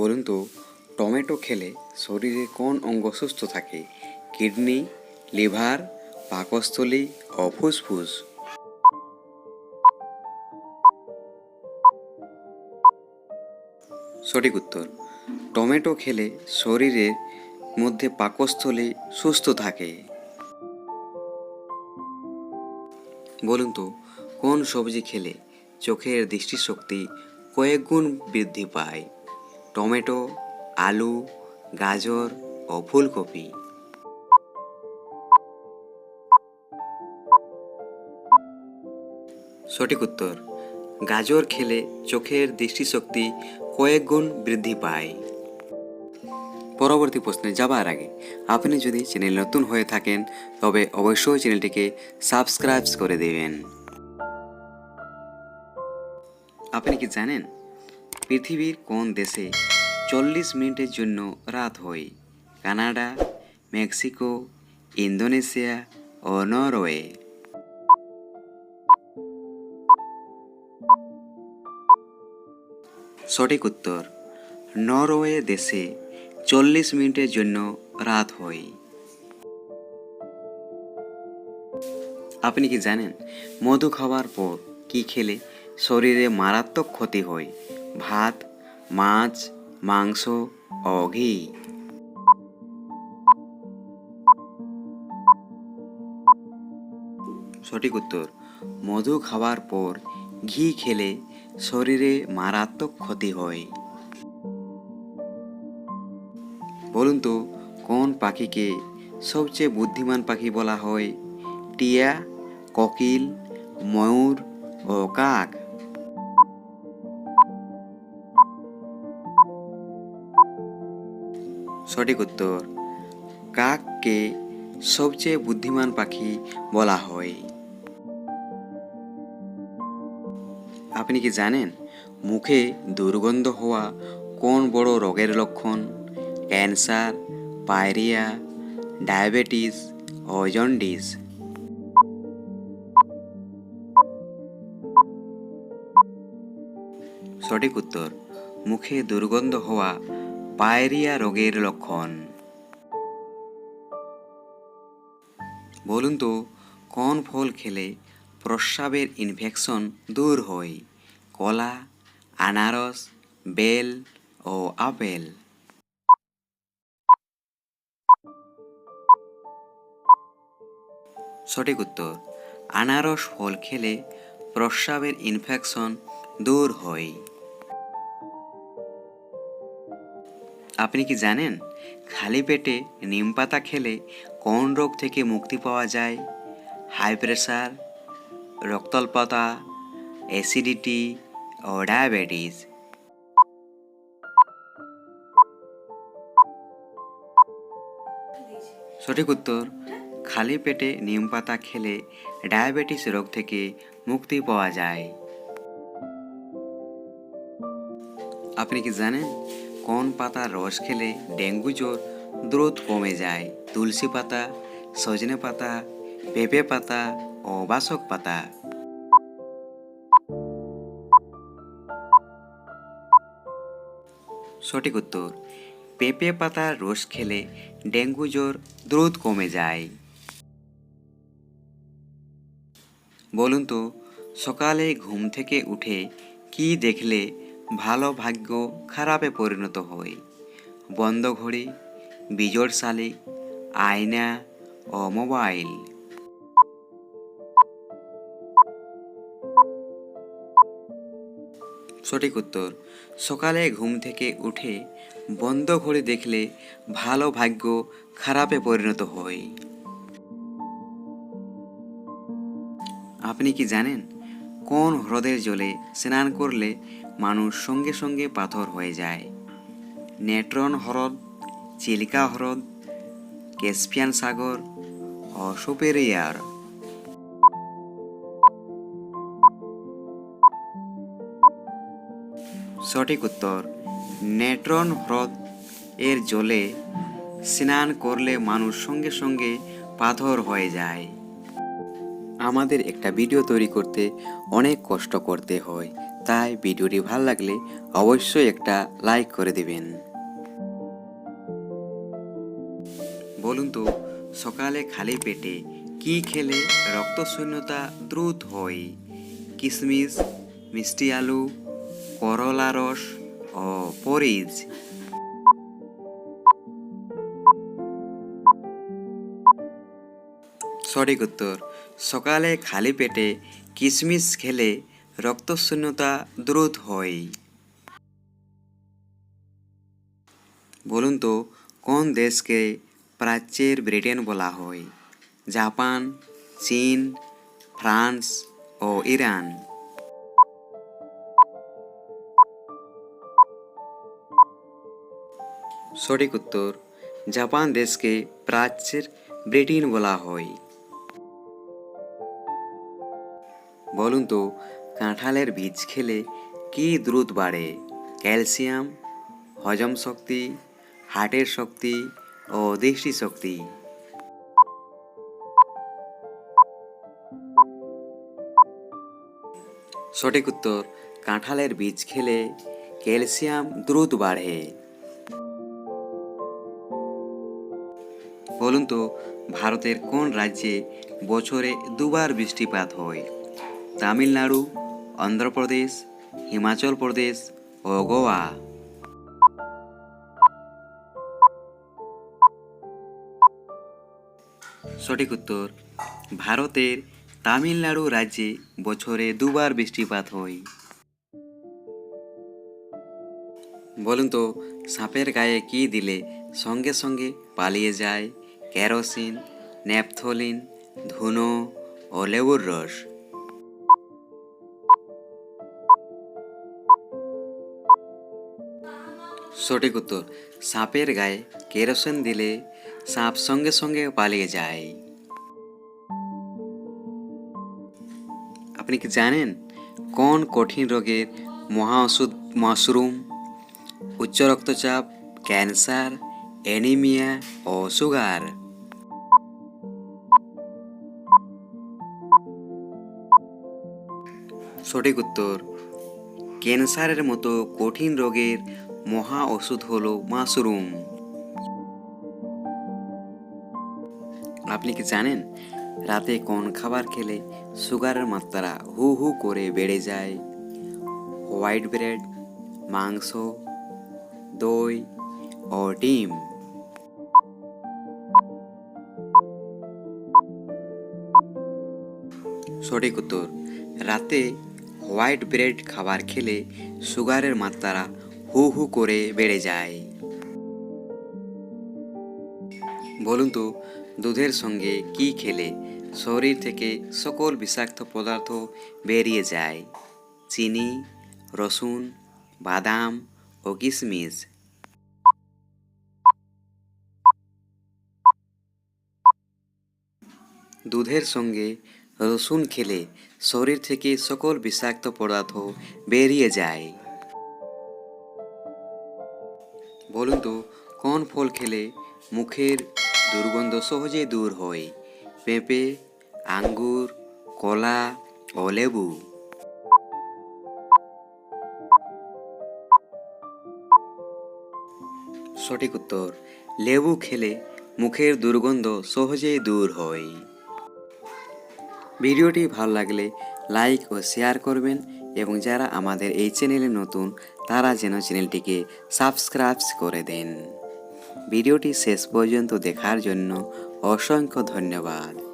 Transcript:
বলুন তো, টমেটো খেলে শরীরে কোন অঙ্গ সুস্থ থাকে? কিডনি, লিভার, পাকস্থলী ও ফুসফুস? সঠিক উত্তর, টমেটো খেলে শরীরের মধ্যে পাকস্থলী সুস্থ থাকে। বলুন তো, কোন সবজি খেলে চোখের দৃষ্টিশক্তি কয়েক গুণ বৃদ্ধি পায়? টমেটো, আলু, গাজর ও ফুলকপি। সঠিক উত্তর, গাজর খেলে চোখের দৃষ্টিশক্তি কয়েক গুণ বৃদ্ধি পায়। পরবর্তী প্রশ্নে যাবার আগে, আপনি যদি চ্যানেল নতুন হয়ে থাকেন, তবে অবশ্যই চ্যানেলটিকে সাবস্ক্রাইব করে দেবেন। আপনি কি জানেন পৃথিবীর কোন দেশে চল্লিশ মিনিটের জন্য রাত হয়? কানাডা, মেক্সিকো, ইন্দোনেশিয়া ও নরওয়ে। সঠিক উত্তর, নরওয়ে দেশে চল্লিশ মিনিটের জন্য রাত হয়। আপনি কি জানেন মধু খাওয়ার পর কি খেলে শরীরে মারাত্মক ক্ষতি হয়? ভাত, মাছ, মাংস ও ঘি। সঠিক উত্তর, মধু খাওয়ার পর ঘি খেলে শরীরে মারাত্মক ক্ষতি হয়। বলুন তো, কোন পাখিকে সবচেয়ে বুদ্ধিমান পাখি বলা হয়? টিয়া, কোকিল, ময়ূর ও কাক? সঠিক উত্তর। কাককে সবচেয়ে বুদ্ধিমান পাখি বলা হয়। আপনি কি জানেন মুখে দুর্গন্ধ হওয়া কোন বড় রোগের লক্ষণ? ক্যান্সার, পায়রিয়া, ডায়াবেটিস ও জন্ডিস সঠিক উত্তর, মুখে দুর্গন্ধ হওয়া পায়রিয়া রোগের লক্ষণ। বলুন তো, কোন ফল খেলে প্রস্রাবের ইনফেকশন দূর হয়? কলা, আনারস, বেল ও আপেল। সঠিক উত্তর, আনারস ফল খেলে প্রস্রাবের ইনফেকশন দূর হয়। আপনি কি জানেন, খালি পেটে নিম পাতা খেলে কোন রোগ থেকে মুক্তি পাওয়া যায়? হাই প্রেশার রক্তল্পতা, অ্যাসিডিটি ও ডায়াবেটিস। সঠিক উত্তর, খালি পেটে নিম পাতা খেলে ডায়াবেটিস রোগ থেকে মুক্তি পাওয়া যায়। আপনি কি জানেন কোন পাতার রস খেলে ডেঙ্গু জ্বর দ্রুত কমে যায়? তুলসী পাতা, সজনে পাতা, পেঁপে পাতা ও বাসক পাতা। সঠিক উত্তর, পেঁপে পাতার রস খেলে ডেঙ্গু জ্বর দ্রুত কমে যায়। বলুন তো, সকালে ঘুম থেকে উঠে কি দেখলে ভালো ভাগ্য খারাপে পরিণত হয় বন্ধ ঘড়ি, বিজোড় শালিক আয়না ও মোবাইল। সঠিক উত্তর, সকালে ঘুম থেকে উঠে বন্ধ ঘড়ি দেখলে ভালো ভাগ্য খারাপে পরিণত হয় আপনি কি জানেন? কোন হ্রদের জলে স্নান করলে মানুষ সঙ্গে সঙ্গে পাথর হয়ে যায়? নেট্রন হ্রদ, চিলিকা হ্রদ, ক্যাসপিয়ান সাগর ও সুপেরিয়ার সঠিক উত্তর, নেট্রন হ্রদ এর জলে স্নান করলে মানুষ সঙ্গে সঙ্গে পাথর হয়ে যায়। আমাদের একটা ভিডিও তৈরি করতে অনেক কষ্ট করতে হয়। তাই ভিডিওটি ভালো লাগলে অবশ্যই একটা লাইক করে দিবেন। বলুন তো, সকালে খালি পেটে কি খেলে রক্তশূন্যতা দ্রুত হয়? কিশমিশ মিষ্টি আলু, করলা রস ও পরিজ সঠিক উত্তর। সকালে খালি পেটে কিশমিশ খেলে রক্তশূন্যতা দ্রুত হয়। বলুন তো, কোন দেশকে প্রাচ্যের ব্রিটেন বলা হয়? জাপান, চীন, ফ্রান্স ও ইরান। সঠিক উত্তর, জাপান দেশকে প্রাচ্যের ব্রিটেন বলা হয়। বলুন তো, কাঁঠালের বীজ খেলে কি দ্রুত বাড়ে? ক্যালসিয়াম, হজম শক্তি, হার্টের শক্তি ও দৃষ্টি শক্তি সঠিক উত্তর, কাঁঠালের বীজ খেলে ক্যালসিয়াম দ্রুত বাড়ে। বলুন তো, ভারতের কোন রাজ্যে বছরে দুবার বৃষ্টিপাত হয়? তামিলনাড়ু, অন্ধ্রপ্রদেশ, হিমাচল প্রদেশ ও গোয়া। সঠিক উত্তর, ভারতের তামিলনাড়ু রাজ্যে বছরে দুবার বৃষ্টিপাত হয়। বলুন তো, সাপের গায়ে কি দিলে সঙ্গে সঙ্গে পালিয়ে যায় কেরোসিন ন্যাপথলিন ধুনো ও লেবুর রস? সঠিক উত্তর, সাপের গায়ে কেরোসিন দিলে সাপ সঙ্গে সঙ্গে পালিয়ে যায়। আপনি কি জানেন কোন কঠিন রোগের মহা ওষুধ, মাশরুম, উচ্চ রক্তচাপ, ক্যান্সার, অ্যানিমিয়া ও সুগার? সঠিক উত্তর, ক্যান্সারের মতো কঠিন রোগের মহা ওষুধ হলো মাশরুম। আপনি কি জানেন, রাতে কোন খাবার খেলে সুগারের মাত্রা হু হু করে বেড়ে যায়? হোয়াইট ব্রেড, মাংস, দই ও ডিম। সঠিক উত্তর, রাতে হোয়াইট ব্রেড খাবার খেলে সুগারের মাত্রা হু হু করে বেড়ে যায়। বলুন তো, দুধের সঙ্গে কি খেলে শরীর থেকে সকল বিষাক্ত পদার্থ বেরিয়ে যায়? চিনি, রসুন, বাদাম ও কিশমিশ দুধের সঙ্গে রসুন খেলে শরীর থেকে সকল বিষাক্ত পদার্থ বেরিয়ে যায়। বলুন তো, কোন ফল খেলে মুখের দুর্গন্ধ সহজে দূর হয়? পেঁপে, আঙ্গুর, কলা ও লেবু। সঠিক উত্তর, লেবু খেলে মুখের দুর্গন্ধ সহজেই দূর হয়। ভিডিওটি ভালো লাগলে লাইক ও শেয়ার করবেন এবং যারা আমাদের এই চ্যানেলে নতুন তারা যেন চ্যানেলটিকে সাবস্ক্রাইব করে দেন। ভিডিওটি শেষ পর্যন্ত দেখার জন্য অসংখ্য ধন্যবাদ।